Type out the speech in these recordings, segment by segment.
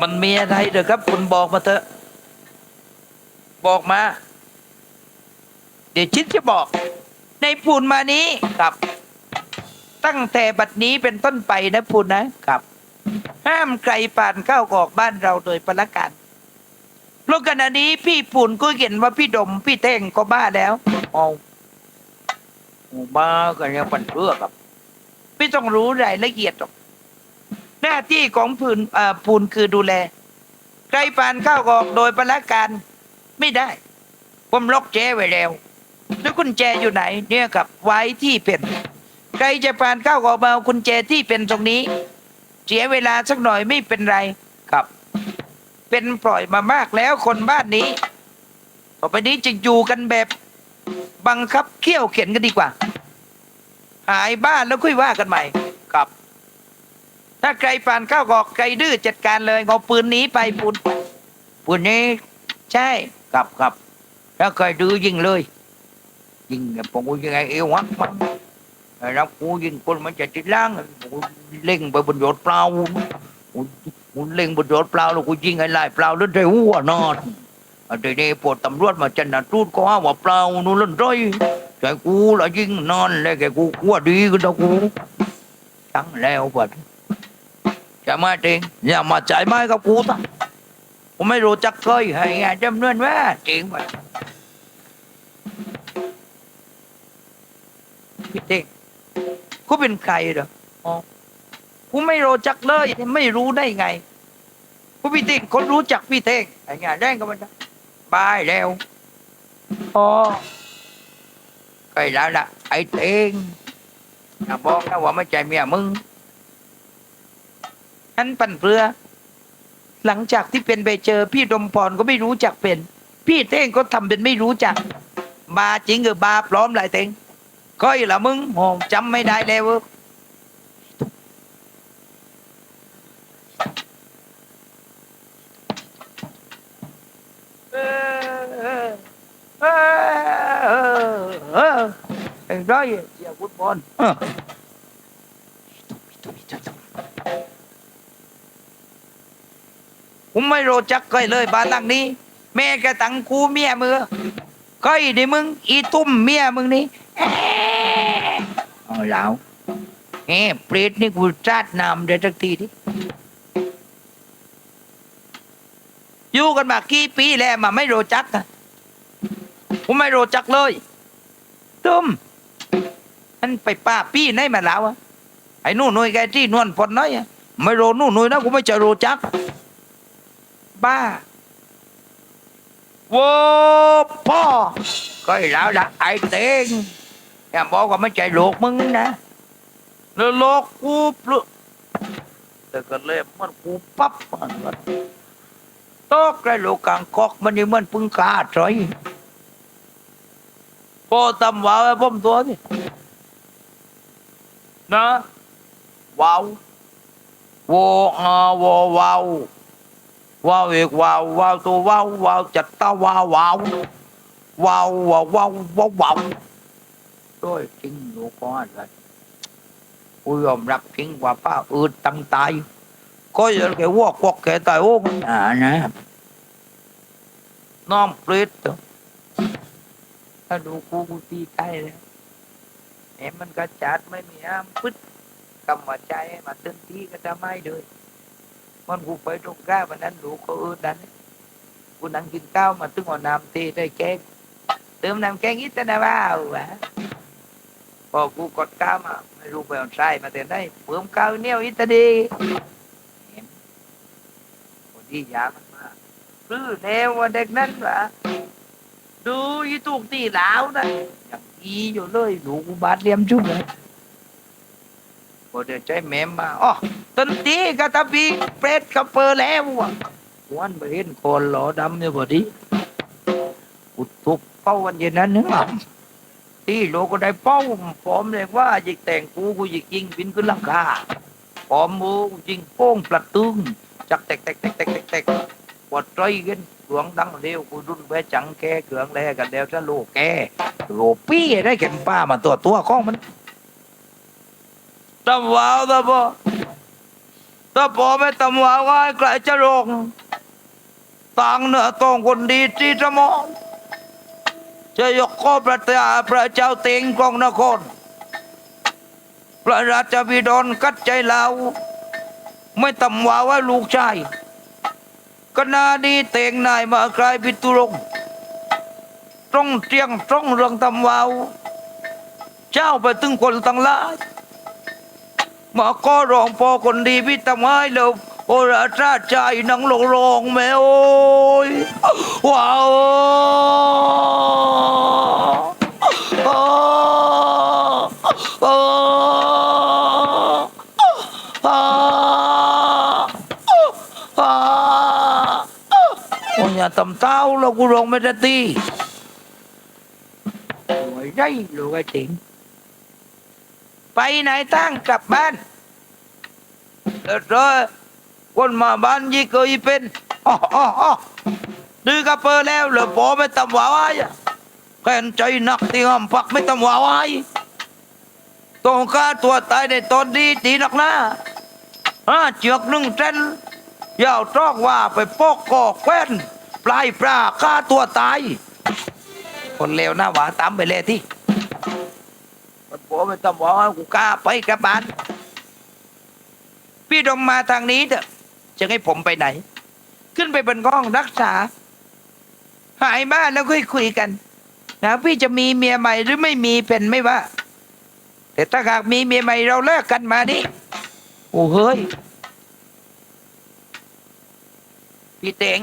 มันมีอะไรเด้อครับ คุณบอกมาเถอะ บอกมา เดี๋ยวชิดจะบอก ในปูนมานี้ครับ ตั้งแต่บัดนี้เป็นต้นไปนะปูนนะครับ ห้ามไกลป่านเข้าออกบ้านเราโดยประการเพราะขณะนี้พี่ปูนก็เห็นว่าพี่ดม พี่เท่งก็บ้าแล้วเอาบ้ากันยังปันเพื่อครับ ไม่ต้องรู้รายละเอียดหรอก หน้าที่ของปูนปูนคือดูแล ใครผ่านเข้าออกโดยประการไม่ได้ ผมล็อกแจไว้แล้ว แล้วกุญแจอยู่ไหน เนี่ยครับไว้ที่เป็นใครจะผ่านเข้าออกมาเอากุญแจที่เป็นตรงนี้ เสียเวลาสักหน่อยไม่เป็นไรครับ เป็นปล่อยมามากแล้วคนบ้านนี้ต่อไปนี้จะอยู่กันแบบบังคับเขี่ยวเข็นกันดีกว่า หายบ้านแล้วค่อยว่ากันใหม่ ถ้าใครผ่านเข้าออกใครดื้อจัดการเลยเอาปืนหนี้ไปปูนปืนนี้ ใช่ครับครับถ้าใครดื้อยิงเลย ยิงแบบผมยิงไงเอวหักมันแล้วกูยิงคนมันจะติดล่างกูเล็งไปบนยอดเปล่ากูเล็งบนยอดเปล่าแล้วกูยิงไอ้ลายเปล่าแล้วได้หัวนอนอันนี้ปวดตำรวจมาจันทร์ทูดก็ว่าเปล่านู่นเล่นร้อยแต่กูละยิงนอนเลยแกกูกลัวดีก็ต้องกูทั้งแล้วปด จะมาจริงอย่ามาจ่ายไม้กับกูตั้งผมไม่รู้จักเคยให้งานจำเนินว่าจริงไปพี่เต้งกูเป็นใครเหรออ๋อกูไม่รู้จักเลย ไม่รู้ได้ไงกูพี่เต้งคนรู้จักพี่เต้งไอ้งานแดงก็มันบายแล้วอ๋อใครแล้วล่ะไอ้เต้งอย่าบอกนะว่าไม่ใจเมียมึง ฉันปั่นเรือหลังจากที่เป็นไปเจอ พี่ดมพรก็ไม่รู้จักเป็น พี่เต้งก็ทำเป็นไม่รู้จัก บาจริงหรือบาปลอมหลายเต้งก้อยละมึงโหจำไม่ได้แล้วเว้ยเออเออเออเออเอ็งร้อยเสียฟุตบอลเออ ผมไม่รู้จักก้อยเลยบ้านหลังนี้ แม่กระตังกูเมียมือก้อยดิมึง อีตุ้มเมียมึงนี่เอาแล้วเฮ้เปรตนี่กูจัดนำเดี๋ยวสักทีดิอยู่กันมากี่ปีแล้วมาไม่รู้จักอะผมไม่รู้จักเลยตุ้มมันไปป้าปี้ไหนมาแล้วอะไอ้นู่นหน่ยแกที่นวลพลน้อยไม่รู้นู่นหน่ยนะกูไม่จะรู้จัก บ้าโว้พ่อก็ไอ้แล้วละไอ้เต็งอย่าบอกว่าไม่ใจโลกมึงนะแล้วโลกกูปลุแต่ก็เลยมันกูปั๊บมันก็โตกไกลโลกกลางกอกมันยังมันพึ่งกาใจพอตำวาวไอ้ผมตัวนี่นะว้าวโวอาโวว้าว ว้าวอีกว้าวว้าวตัวว้าวว้าวจัดตาว้าวว้าวว้าวว้าวว้าวว้าวว้าวด้วยจริงหนูก็อะไรกูยอมรับจริงว่าป้าอืดตั้งตายก็ยังแกวอกวอกแกตายโอ้มันอ่านะน้อมปรตตัวถ้าดูกูกูตีใกล้แล้วเห็นมันกระจัดไม่มีอ้ามปึ๊ดกำว่าใจมาตึงทีก็จะไม่เลย มันกูไปตรงก้าวันนั้นดูก็อืดนั้นกูนั่งกินข้าวมาตึงเอาน้ำเทได้แกงเติมน้ำแกงอีกแต่นะว้าวะพอกูกดก้าวมาไม่รู้ไปเอาใส่มาแต่ได้เพิ่มก้าวเนียวอิตาดีเห็นคนที่ยามันมาพื้อแนวว่าเด็กนั้นวะดูยี่ตุกตีหลาวนะอย่างอีอยู่เลยดูกูบาดเลี่ยมจุ๊บเลย พอเดี๋ยวใจแม่มาอ๋อตันตีกะตะปีเปรตกับเปอร์แล้ววะวันไปเห็นคนหล่อดำเนี่ยพอดีกูทุกเป้าวันเย็นนั้นนึกว่าที่โลก็ได้เป้าพร้อมเลยว่าจิกแต่งกูกูจิกยิงบินขึ้นหลังคาพร้อมมูยิงโป้งปลัดตึงจักแตกแตกแตกแตกแตกแตกปวดใจกันหลวงดังเร็วกูรุ่นแวจังแกเกลืองแลกันเดียวจะโลแกโลปี้ได้เข็มป้ามาตัวตัวข้องมัน ตำวาวตะบอถ้าพอไม่ตำว่าว่าใครจะลงต่างเหนือตองคนดีที่สมองจะยกข้อประตาพระเจ้าเต็งกองนคร พระราชบิดรกัดใจเราไม่ตำว่าว่าลูกชายก็นาดีเต็งนายมาใครพิตุรงตรงเตียงตรงเรื่องตำวาว เจ้าไปถึงคนตั้งหลาย มาก็ร้องพอคนดีพี่ทำให้เราโอราชาใจหนังหลงร้องแม่โอ้ยว้าวโอ้โอ้โอ้โอ้ยอย่าตำเต้าเรากูร้องไม่ได้ตีโอ้ยได้ลูกไอ้จิง ไปไหนตั้งกลับบ้านเออเอคนมาบ้านยี่เคยเป็นอ๋ออ๋ออ๋อดื้อกระเปอแล้วเหลือพอไม่ตำหวาไว้อะแค้นใจหนักที่ห้ามพักไม่ตำหวาไว้ต้องฆ่าตัวตายในตอนนี้ตีนักหน้าอาเจือกหนึ่งเส้นยาวตรอกว่าไปปอกกอกแควนปลายปลาฆ่าตัวตาย คนเลวหน้าหวาตามไปเลยที่ มันบอกไม่ต้องบอกว่ากูกล้าไปกลับบ้านพี่ดมมาทางนี้เถอะจะให้ผมไปไหน ขึ้นไปบนห้องรักษา หายบ้านแล้วค่อยคุยกันนะพี่จะมีเมียใหม่หรือไม่มีเป็นไม่ว่า แต่ถ้าหากมีเมียใหม่เราเลิกกันมาดิโอ้เฮ้ยพี่เตง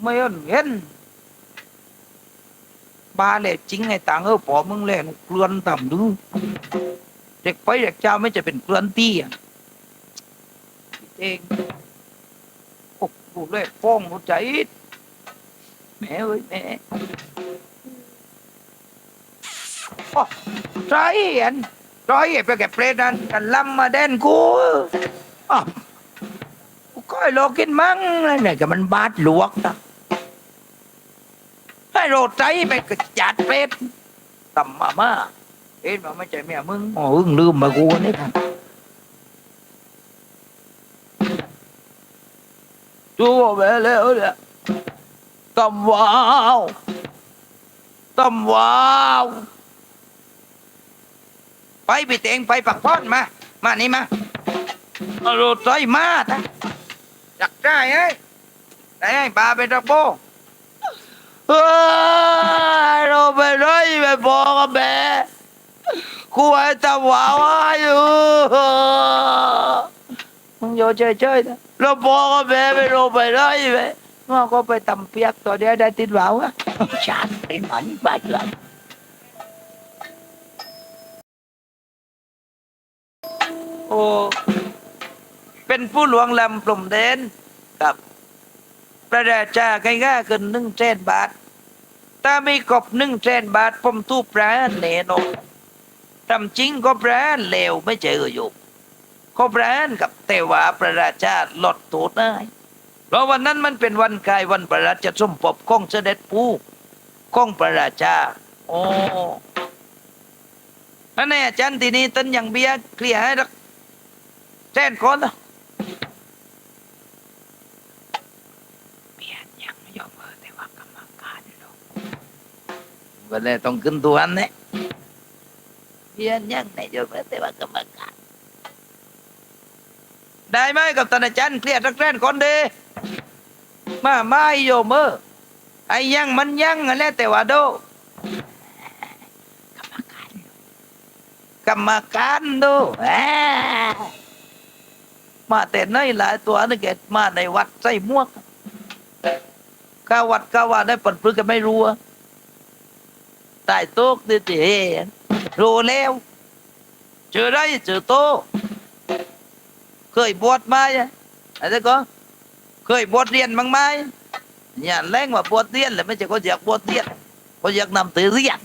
ไม่เห็น เห็น ba lệ chính ngày tàng ở bỏ mưng lệ nó luôn tầm đúng เด็กไปเด็กเจ้าไม่จะเป็นเกลือนตี้อะเองโอ้โหเลยฟ้องหัวใจแม่เอ้ยแม่โอ้ใจเห็นใจเห็นไปแก่เปรตนั้นกันล้ำมาแดนกูอะกูก้อยโลกินมั่งเลยเนี่ยก็มันบาดหลวกนะ ให้โรดใจไปกระจัดเป็ดต่ำมามาเอ็นมาไม่ใช่แม่มึงอ๋ออึ้งลืมมากูนี่ครับดูไปแล้วเนี่ยตำว้าวตำว้าวไปไปเตงไปปักพอนมา มานี่มาโรดใจมาท่ะจักใจเอ้ไหนให้ปลาไปตะโบ เอ้ยเราไปเลยไปบอกกับแม่กูไอ้ตาหวาวอยู่มึงอยู่เฉยๆนะเราบอกกับแม่ไปเราไปเลยไปมันก็ไปตำเปียกตัวเดียวได้ติดหวาวอะชาติเป็นมันบ้าจังโอ้เป็นผู้หลวงลำปลุ่มเดนกับ ประดาจาง่ายๆขึ้นหนึ่งเส้นบาท ถ้าไม่ครบหนึ่งเส้นบาทผมตู้ปลาเหลนกทำจริงก็แปลาเลวไม่เจออยู่ก็ปลากับเทวาประราชาหลดตูดได้เพราะวันนั้นมันเป็นวันกายวันประราชสมภพของเสด็จปู่ของประราชา โอ้นั่นแน่อาจารย์ทีนี้ต้นยังเบียเคลียร์ให้รักแจ้นคนนะ วันนี้ต้องขึ้นตัวอันนี้เมียนยังไม่ยอมเออแต่ว่ากรรมการได้ไหมกับตานอาจารย์เครียดรักแร้นคนเดีมาไม่โยมเออไอ้ยังมันยังอะไรแต่ว่าโดกรรมการดูแหมมาแต่ไหนหลายตัวนี่แกมาในวัดใส่มวกกาวัดกาว่าได้ผลพลึกกันไม่รู้ ตายโต๊ะดิเจรู้แล้วเจอได้เจอโต เคยบวชมาอะอะไรก็เคยบวชเรียนบ้างไหมเนี่ยแรงว่าบวชเรียนเลยไม่ใช่ก็อยากบวชเรียนก็อยากนำตือเรียน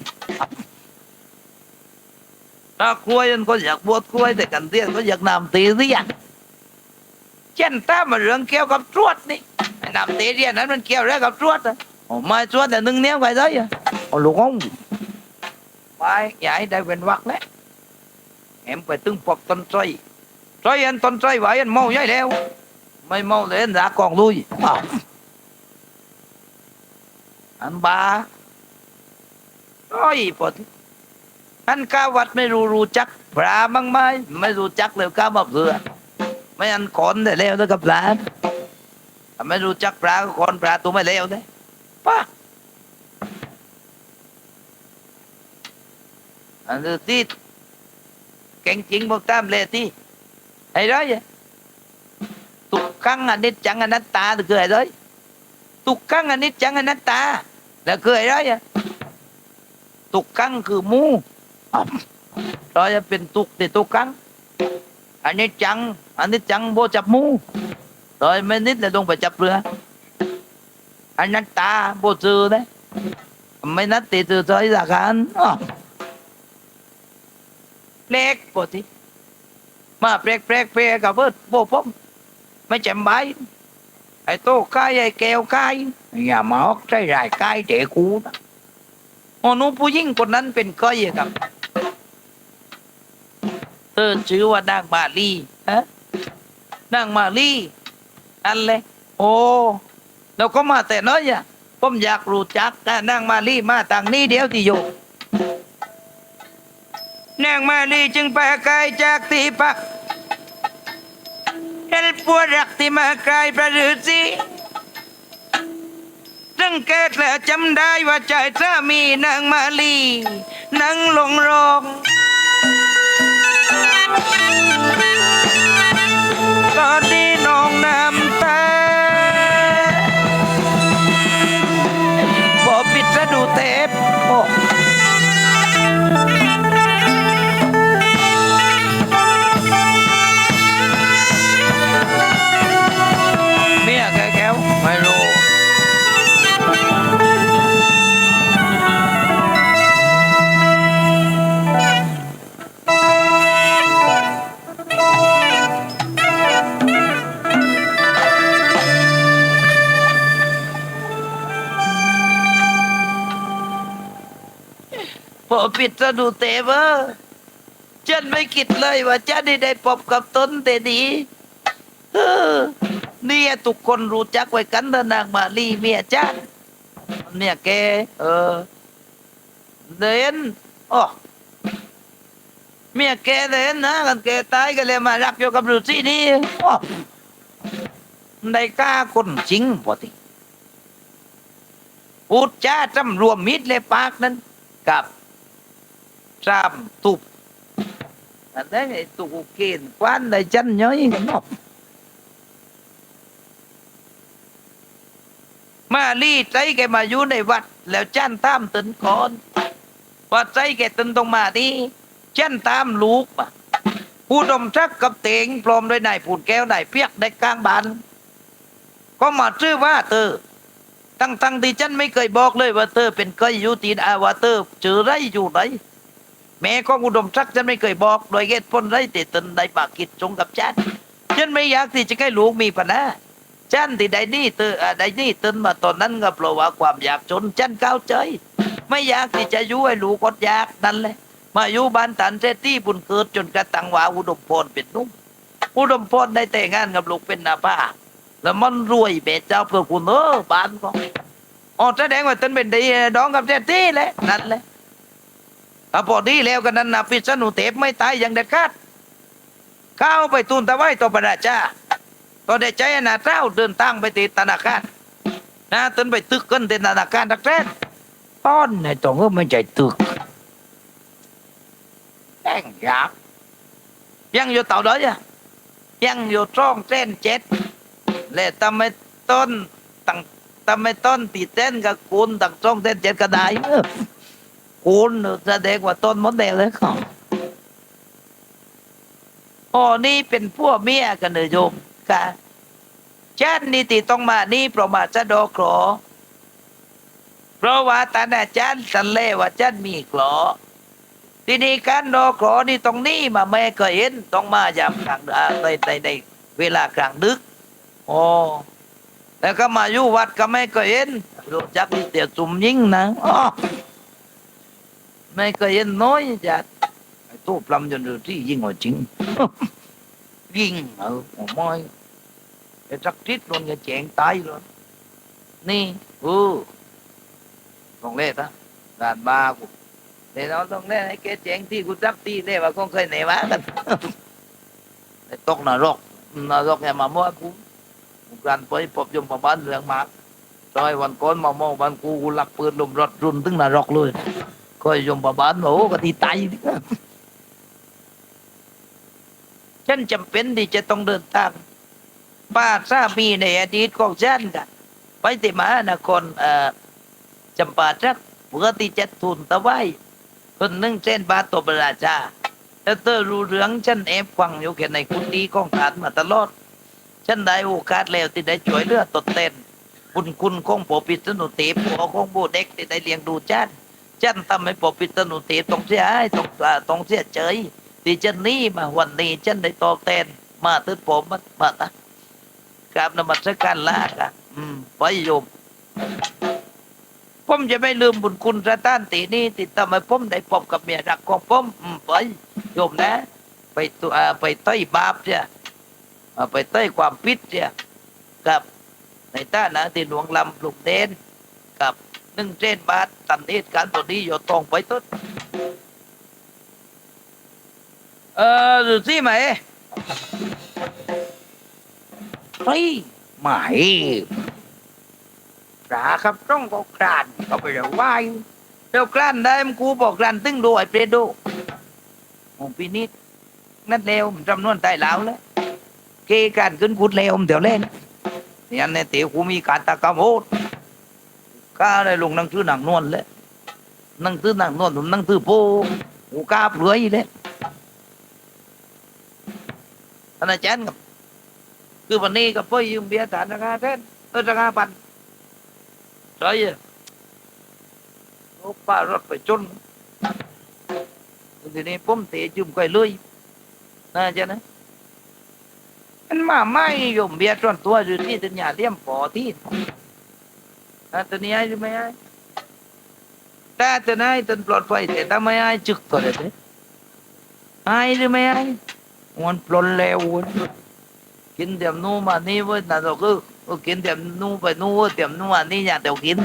ถ้าควยนก็อยากบวชควยแต่กันเรียนก็อยากนำตีเรียนเช่นถ้ามาเรื่องเกี่ยวกับตรวจนี่นำตีเรียนนั้นมันเกี่ยวอะไรกับตรวจอะโอ้ไม่ตรวจแต่หนึ่งเนี้ยไปเลยอะโอ้ลูกอง ไม่ใหญ่ได้เป็นวักแล้วแหมไปตึงปอกต้นไทรไทรอันต้นไทรไหวอันเมาใหญ่แล้ว ไม่เมาเลยอันรากองลุยอันบาโอ้ยปดอันกาวัดไม่รู้รู้จักปลาบ้างไหมไม่รู้จักเลยกาบกเรือไม่อันขอนได้แล้วนะกับปลาไม่รู้จักปลาก็ขอนปลาตัวไม่แล้วได้ป้า อันนี้ที่เก่งจริงบอกตามเลยที่ไอ้ร้อยตุกขังอนิจจังอนัตตาคือไอ้ร้อยตุกขังอนิจจังอนัตตาแล้วคือไอ้ร้อยตุกขังคือมูอ้าวร้อยเป็นตุกแต่ตุกขังอันนี้จัง อันนี้จังโบจับมูร้อยไม่นิดเลยลงไปจับเรืออันนัตตาโบซื้อนะไม่นัดติดซื้อซอยสักอันอ้าวเล็กปกติมาเปรกเปรกเปรกกับเบิดโบพมไม่จำใบไอ้โต้กายไอ้แก้วกายอย่ามาออกใจรายกายเด็กกูนะโอ้นูผู้หญิงคนนั้นเป็นก้อยครับเธอชื่อว่านางมาลีฮะนางมาลีอันเลยโอ้เราก็มาแต่น้อยอะผมอยากรู้จักนางมาลีมาต่างนี้เดียวที่อยู่ นางมาลีจึงไปไกลจากที่พักเห็นปวดรักที่มาไกลประฤาษีสังเกตแล้วจำได้ว่าใจสามีนางมาลีนั่งลงรองตอนนี้น้องน้ำตา ปิดสะดุเตเวอร์ฉันไม่คิดเลยว่าจะได้ได้พบกับตนแต่ดีเออนี่ยทุกคนรู้จักไว้กันนะนางมาลีเมียจ้านเนี่ยแกเออเดนอ๋อเมียแกเดนนะกันแกตายก็เลยมารักอยู่กับฤาษีนี่อ๋อได้กล้าคนจริงพอทีพูดจ้าจำรวมมิตรเลยปากนั้นกับ สามตุบอันนั้นไอ้ตุกเกณฑ์ควันได้จันย้อยกันเนาะมาลีใจแกมาอยู่ในวัด แล้วจันตามตึนก่อนว่าใจแกตึนตรงมาดีจันตามลูกมาผู้ดมชักกับเตงพร้อมด้วยนายผูดแก้วนายเปียกในกลางบ้านก็มาชื่อว่าเตอตั้งตั้งที่จันไม่เคยบอกเลยว่าเตอเป็นเคยอยู่ตีนอาว่าเตอเจอไรอยู่ไหน แม่ของอุดมชักจันไม่เคยบอก โดยเหตุผลไรแต่ตนได้ปากกิจจงกับจันจันไม่อยากที่จะให้ลูกมีปัญหาจันที่ได้นี่เตออ่าได้นี่เตินมาตอนนั้นก็เพราะว่าความอยากจนจันก้าวใจ ไม่อยากที่จะอยู่ให้ลูกอดอยากนั่นแหละมาอยู่บ้านตันเทตี้บุญเกิดจนกระตังว่าอุดมพรเป็นนุ่มอุดมพรได้แต่งงานกับลูกเป็นนาป้าแล้วมันรวยเบ็ดเจ้าเพื่อคุณเออบ้านก็อ๋อแสดงว่าตนเป็นดีดองกับเทตี้แหละนั่นแหละ ถ้าพอดีแล้วกันนั้นนะพิษณุเทพไม่ตายอย่างเด็ดขาดเข้าไปทูลตะไว้ต่อพระราชาก็ได้ใจนาเจ้าเดินทางไปติดธนาคารนะตึนไปตึกกันที่ธนาคารทักแท้ต้อนในตรงก็ไม่ใจตึกแป้งยากยังอยู่เต่าด้อยะยังอยู่ช่องเส้นเจ็ดและทำไมต้นตั้งทำไมต้นตีเส้นกับคูณตั้งช่องเส้นเจ็ดก็ได้ คูณแสดงว่าต้นมดแดงเลยครับอ๋อนี่เป็นพวกเมียกันเลยโยมค่ะฉันนี่ติต้องมานี่เพระมาจะโดกรอเพราะว่าตานาจันสันเล่ว่าจันมีกรอทีนี้การโดกรอนี่ตรงนี้มาแม่ก็เห็นต้องมายามกลางในในในเวลากลางดึกโอ้แล้วก็มาอยู่วัดก็ไม่ก็เห็นรู้จักนี่เตียวจุ่มยิ่งนะอ้อ ไม่ก็เห็นน้อยจัดตู้ปลำจนดูที่ยิงหัวจริง ยิงเออโอ้มอยไอ้สักทิศโดนกระแจงตายเลยนี่เออต้องเล่นะด่านบากูเดี๋ยวเราต้องเล่นให้แกแจงที่กูจักที่เล่ว่าคงเคยไหนวะกันไอ้ตกนรกนรกเนี่ยมามั่วกูกูการไปพบยมประบาลเรื่องมากซอยวันก่อนมาเมาบ้านกูกูหลักปืนลมรถรุนถึงนรกเลย ก็ยมประบาลโอ้ก็ตีตายดิฉันจำเป็นที่จะต้องเดินทางบ้านสามีในอดีตของฉันกันไปที่มหานครเอ่อจำปาสักเพื่อที่จะทุนตะไว้คนหนึ่งเส้นบาตบราชาแล้วเตอรู้เรื่องฉันแอบฟังอยู่แค่ในคุณดีของฐานมาตลอด ฉันได้โอกาสแล้วที่ได้ช่วยเลือดตนเต้นบุญคุณของปอปิตนุติผัวของโบเด็กที่ได้เลี้ยงดูฉัน ฉันทำให้ปปิตนุติต้องเสียหายต้องต้องเสียเฉยที่ฉันนี้มาวันนี้ฉันได้ตอบแทนมาตึกผมมามาตะกราบนมัสการลาค่ะ อืมไปโยมผมจะไม่ลืมบุญคุณสถานตีนี้ติดทำให้ผมได้พบกับเมียรักของผมอืมไปโยมนะ ไปตัวอ่าไปต้อยบาปเสียอ่าไปต้อยความพิษเสียกับในต้านะที่หลวงลำปลุกเดนกับ หนึ่งเจนบาทตันเหตุการณ์ตัวนี้โยตองไปต้นเออดูสิไหมเฮ้ยไหมปลาครับต้องก็กรานก็ไปเดี๋ยวว่ายเดี๋ยวกลั้นได้มกูบอกกลั้นตึงดูไอ้เปรโดโอ้ปีนี้นั่นเลวมันจำนวนตายแล้วแล้วเกการขึ้นกุดเลวมันเดี๋ยวเล่นเนี่ยในเตี๋ยวกูมีการตะกำโหด ก้าได้ลงนั่งซื้อหนังนวลเลยนั่งซื้อหนังนวลผมนั่งซื้อโป้กูกล้าเปลือยเลยท่านอาจารย์ครับคือวันนี้ก็ไปยืมเบียร์ฐานราคาแทนเออราคาพันใช่อะโอ้ป้ารถไปจนทีนี้ผมเตะยืมไปเลยน่าจะนะมันมาไม่ยมเบียร์ส่วนตัวอยู่ที่ตัญญาเลี่ยมปอที่ อะตัวนี้ให้หรือไม่ให้แต่ตัวนี้นให้ตันปลอดภัยแต่ถ้าไม่ให้จึกตัวเด็ดให้หรือไม่ให้มันปลนแล้วว้ยกินเดี๋ยวนู้นมานี่เว้ยนะเราก็ก็กินเดี๋ยวนู้นไปนู้นเว้ยเดี๋ยวนู้นมานี่อยากเดี๋ยวกิน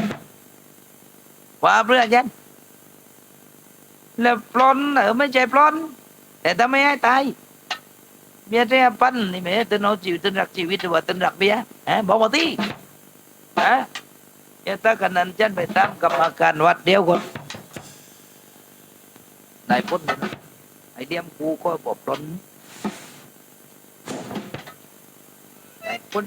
ว่าเพื่อนยันแล้วปลนเออไม่ใช่ปลนแต่ถ้าไม่ให้ตายเมียเรียปั้นนี่แม่ตึนเอาชีวิตตึนรักชีวิตหรือว่าตึนรักเบียฮะบอกมาที่ฮะ เดี๋ยถ้ากันนั้นฉันไปตามกรรมการวัดเดียวก่อนนายพ้นเลยนไอเดียมกูก็บอกปลนได้พ้น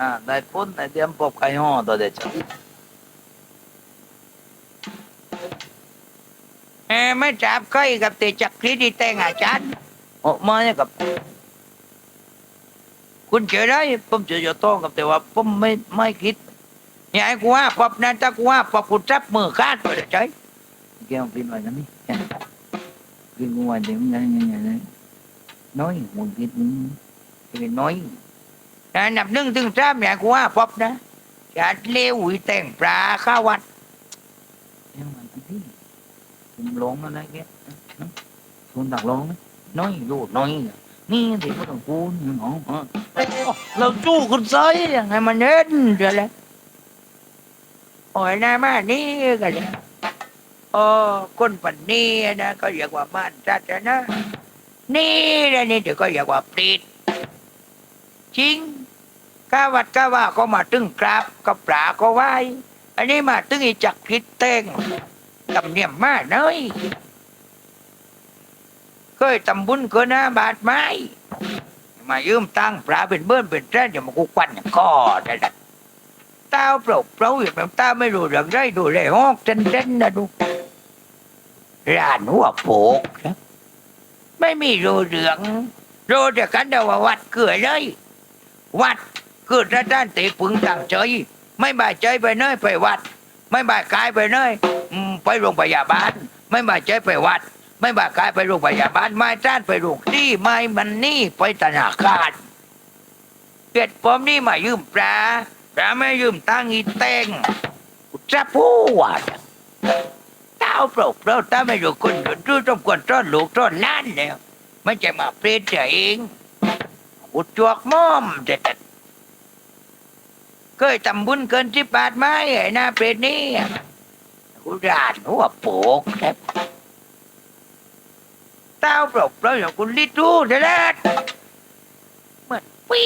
อ่านาได้พ้นได้เตรียมปอบไข่ห่อตัวเด็ดเอไม่จับไข่กับเตจักรีดีแต่งอาจารย์ออกมาเนี่ยกับ คุณเจอได้ผมเจอจะต้องกับแต่ว่าผมไม่ไม่คิดอย่าให้กูว่าปอบนั้นถ้ากูว่าปอบกูจับมือขาดตัวใจแกงกินวันนั้นนี่กินกูว่าเดี๋ยวมันยังไงน้อยมึงกิดเป็นน้อยนะนดับหนึ่งถึงสามอย่ากูว่าปอบนะจัดเลวหุ่ยแต่งปลาข้าววัดแกมันที่ผมร้องแล้วนะแกคุณตักร้องน้อยรูดน้อย นี่เด็กไตองกูนนอะเราจู้คุณไซยังไงมันเน้นเดี๋ยวแลยโอ้ยน้ามานี่กันเลยโอ้คนปันนี้นะก็อยากว่ามันจัดนะ นี่นะนี่เดี๋ยวก็อยากว่าปลีดจริงก้าวัดก้าว่าก็มาตึงกราบกับปลาก็ไหวอันนี้มาตึงอีจักพิษเต้งกำเนียมมากเนย เคยตำบุญเกินหน้าบาทไหมมายืมตังปลาเป็นเบิ้ลเป็นแร่อย่ามากูควันก็ได้ดัดเต้าเปล่าเปล่าอย่างแบบเต้าไม่รู้เรื่องไรดูเลยฮอกเต้นเต้นนะดูร้านหัวโปกนะไม่มีรู้เรื่องรู้แต่กันเดาว่าวัดเกิดเลย วัดเกิดระด้านตีปึงต่างใจไม่บาดใจไปเนยไปวัด ไม่บาดกายไปเนยไปโรงพยาบาลไม่บาดใจไปวัด ไม่บาดกายไปโรงพยาบาลไม่จ้านไปโรงที่ไม่มันนี่ไปธนาคารเกิดผมนี่มายืมปลาปลาไม่ยืมตังอีเต้งจะพูดตต้าเปล่าเปล่าถ้าไม่รู้คนอยู่ดูต้องควรต้อนลูกต้อนหล้านแล้วไม่จะมาเปรตเองอุดจวกม่อมเด็ดเคยทำบุญเกินที่บาทไหมไอ้หน้าเปรตนี่กูด่านหัวโปกครับ เต้าเปล่าเปล่าอย่างคุณลิทูเด็ดเหมือนปี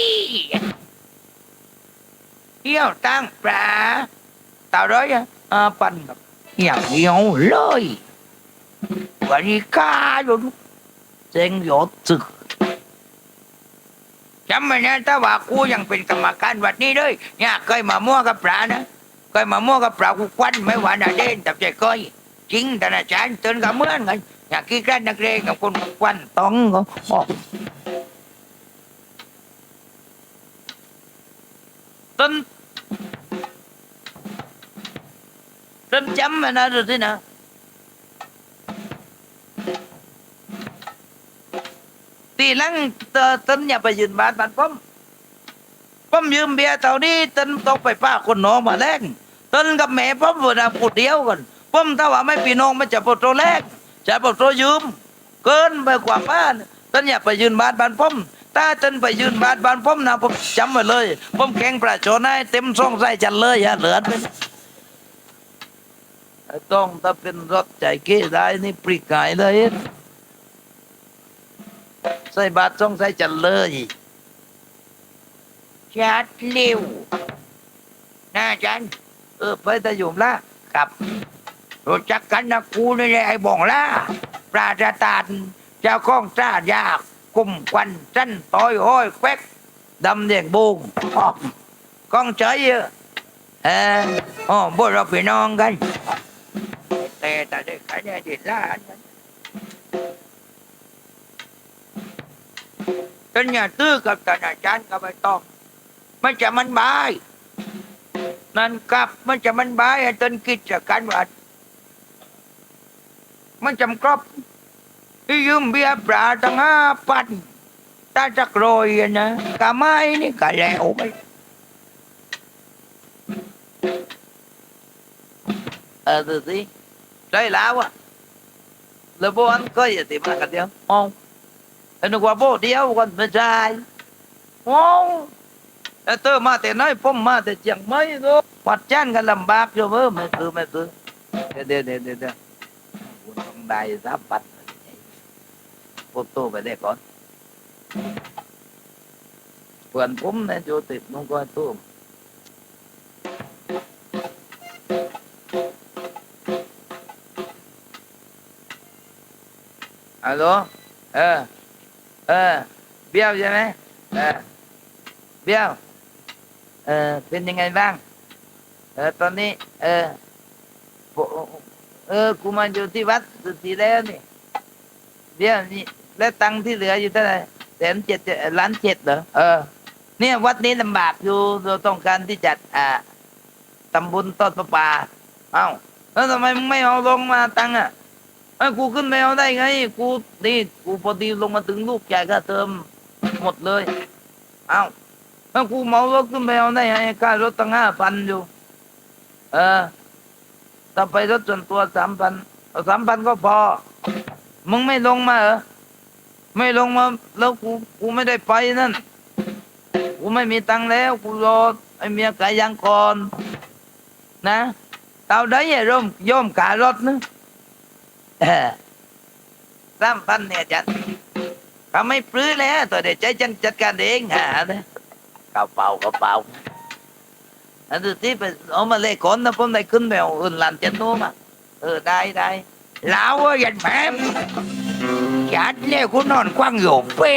เที่ยวตั้งปลาเต่าร้อยอะอ่าปันครับอย่างเดียวเลยวันนี้ข้าอยู่เซ็งหยดสึกจำไว้นะถ้าว่ากูยังเป็นกรรมการวัดนี้เลยเนี่ยเคยมามั่วกับปลานะเคยมามั่วกับปลากูควันไม่หวานอะเด่นแต่ใจเคยจริงแต่อาจารย์เตือนกับเมื่อนกัน อยากกี้กันนักเรียนกับคนควันต้องก็ออกต้นต้นจำมันนะดูสินะตีหลังเตอต้นอย่าไปยืนบาทบันป้อมป้อมยืมเบียร์เท่านี้ต้นต้องไปป้าคนน้องมาแลกต้นกับแม่ป้อมวันพูดเดียวกันป้อมถ้าว่าไม่ปีน้องมันจะปลดโตแลก จะปลดโตยืม เกินไปกว่าบ้านต้นอย่าไปยืนบาทบันป้อมถ้าต้นไปยืนบาทบันป้อมนะผมจำไว้เลยป้อมแข่งประชาชนให้เต็มช่องไส้จันเลยอย่าเหลือไปต้องถ้าเป็นรถใจเก้ได้นี่ปริกายเลยใส่บาทต้องใส่จันเลยชัดเร็วน่าจันเออไปตะยุมละครับ รู้จักกันนะกูนี่แหละไอ้บองล่าปราชาตานเจ้าของจ้ายากกุมควันจันต้อยห้อยแควกดำเดียงบุงอ้อกองเฉยเยอะเอออ๋อพวกเราพี่น้องกันแต่แต่ได้ขายได้ดีล้านจนอย่าตื้อกับท่านาจารย์ก็ไม่ต้อง มันจะมันบาย นั่นกลับมันจะมันบายไอ้ต้นกิจการวัด มันจำครบที่ยืมเบียร์ปลาตั้งห้าพันตาจักรอยอะนะกะไม้นี่กะแล้วไปเออดูสิ Đây là quá Là bố ăn coi vậy tìm là cả tiếng Không Anh đừng qua bố đéo còn phải trai Không Ê tớ mà thì nói phong mà thì chẳng mấy thôi Hoạt chán cái làm bạc cho bố mẹ tư mẹ tư Để để để để để Buồn trong đài giáp bắt Bố tô về đây con Buồn phúng này chỗ tìm không coi tô ฮัลโหลเออเออเบี้ยวใช่ไหมเออเบี้ยวเออเ ป็นยังไงบ้าง เออ ตอนนี้ เออโป เออ กูมาอยู่ที่วัดสุดทีแล้วนี่เบี้ยวนี่แล้วตังค์ที่เหลืออยู่เท่าไหร่แสนเจ็ดเอ่อล้านเจ็ดเหรอเออ เนี่ยวัดนี้ลำบากอยู่เราต้องการที่จัดอ่าตำบุญต้นประปา เอ้าแล้วทำไมมึงไม่เอาลงมาตังค์อะไอ้กูขึ้นไปเอาได้ไง กูนี่กูพอดีลงมาถึงลูกใหญ่ค่าเติมหมดเลย เอ้าแล้วกูเมารถขึ้นไปเอาได้ไงค่ารถตั้งห้าพันอยู่ เออ ถ้าไปรถส่วนตัวสามพันสามพันก็พอ มึงไม่ลงมาเหรอ ไม่ลงมา แล้วกูกูไม่ได้ไปนั่น กูไม่มีตังค์แล้ว กูรอไอเมียกายังก่อน นะเอาได้ไอ้ร่มโยมการถนะสามพันเนี่ยจัดเขาไม่ปลื้อแล้วตัวเด็กใจจังจัดการเองหาเนี่ยกระเป๋ากระเป๋า อันที่ไปเอามาเล่คนนะผมได้ขึ้นไปเอาอื่นหลานเจ็ดโน้มาเออได้ได้แล้วยันแม่จัดเนี่ยคุณนอนกว้างโยู่เป้